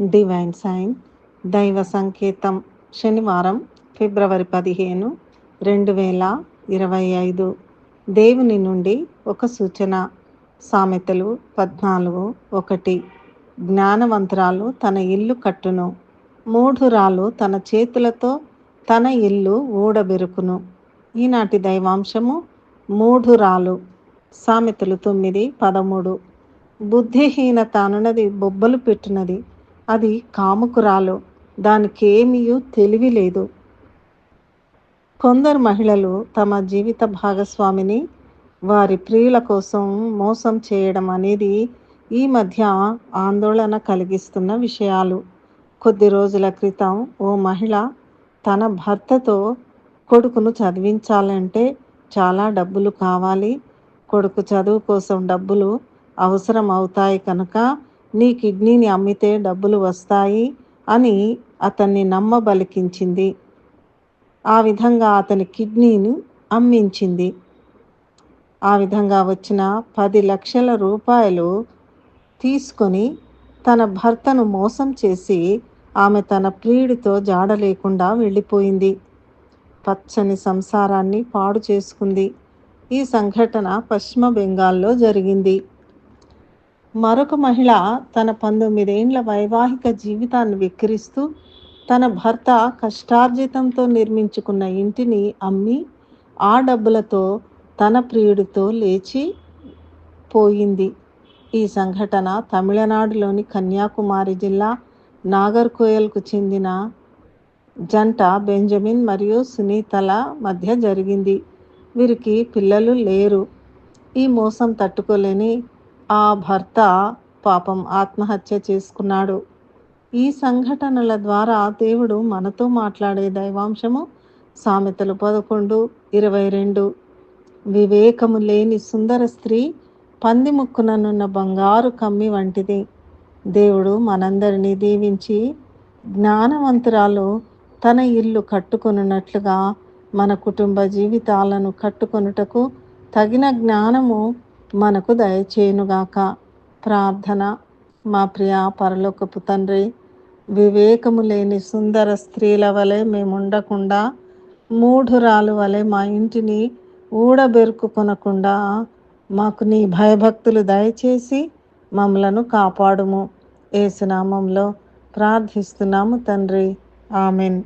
Divine sign దైవ సంకేతం శనివారం ఫిబ్రవరి పదిహేను రెండు వేల ఇరవై ఐదు. దేవుని నుండి ఒక సూచన. సామెతలు పద్నాలుగు ఒకటి. జ్ఞానవంతురాలు తన ఇల్లు కట్టును. మూఢురాలు తన చేతులతో తన ఇల్లు ఊడబెరుకును. ఈనాటి దైవాంశము మూఢురాలు. సామెతలు తొమ్మిది పదమూడు. బుద్ధిహీనత అనున్నది బొబ్బలు పెట్టినది. అది కాముకురాలు. దానికేమీయూ తెలివి లేదు. కొందరు మహిళలు తమ జీవిత భాగస్వామిని వారి ప్రియుల కోసం మోసం చేయడం అనేది ఈ మధ్య ఆందోళన కలిగిస్తున్న విషయాలు. కొద్ది రోజుల క్రితం ఓ మహిళ తన భర్తతో కొడుకును చదివించాలంటే చాలా డబ్బులు కావాలి. కొడుకు చదువు కోసం డబ్బులు అవసరం అవుతాయి కనుక నీ కిడ్నీని అమ్మితే డబ్బులు వస్తాయి అని అతన్ని నమ్మబలికించింది. ఆ విధంగా అతని కిడ్నీని అమ్మించింది. ఆ విధంగా వచ్చిన పది లక్షల రూపాయలు తీసుకొని తన భర్తను మోసం చేసి ఆమె తన ప్రియుడితో జాడ లేకుండా వెళ్ళిపోయింది. పచ్చని సంసారాన్ని పాడు చేసుకుంది. ఈ సంఘటన పశ్చిమ బెంగాల్లో జరిగింది. మరొక మహిళ తన పంతొమ్మిదేండ్ల వైవాహిక జీవితాన్ని విక్రిస్తూ తన భర్త కష్టార్జితంతో నిర్మించుకున్న ఇంటిని అమ్మి ఆ డబ్బులతో తన ప్రియుడితో లేచి పోయింది. ఈ సంఘటన తమిళనాడులోని కన్యాకుమారి జిల్లా నాగర్కోయల్కు చెందిన జంట బెంజమిన్ మరియు సునీతల మధ్య జరిగింది. వీరికి పిల్లలు లేరు. ఈ మోసం తట్టుకోలేని ఆ భర్త పాపం ఆత్మహత్య చేసుకున్నాడు. ఈ సంఘటనల ద్వారా దేవుడు మనతో మాట్లాడే దైవాంశము సామెతలు పదకొండు ఇరవై రెండు. వివేకము లేని సుందర స్త్రీ పంది ముక్కుననున్న బంగారు కమ్మి వంటిది. దేవుడు మనందరినీ దీవించి జ్ఞానవంతురాలు తన ఇల్లు కట్టుకొనున్నట్లుగా మన కుటుంబ జీవితాలను కట్టుకొనుటకు తగిన జ్ఞానము మనకు దయచేయునుగాక. ప్రార్థన మా ప్రియ పరలోకపు తండ్రి వివేకము లేని సుందర స్త్రీల వలె మేముండకుండా మూఢురాలు వలె మా ఇంటిని ఊడబెరుకుకొనకుండా మాకు నీ భయభక్తులు దయచేసి మమ్మలను కాపాడుము. ఏసునామంలో ప్రార్థిస్తున్నాము తండ్రి. ఆమెన్.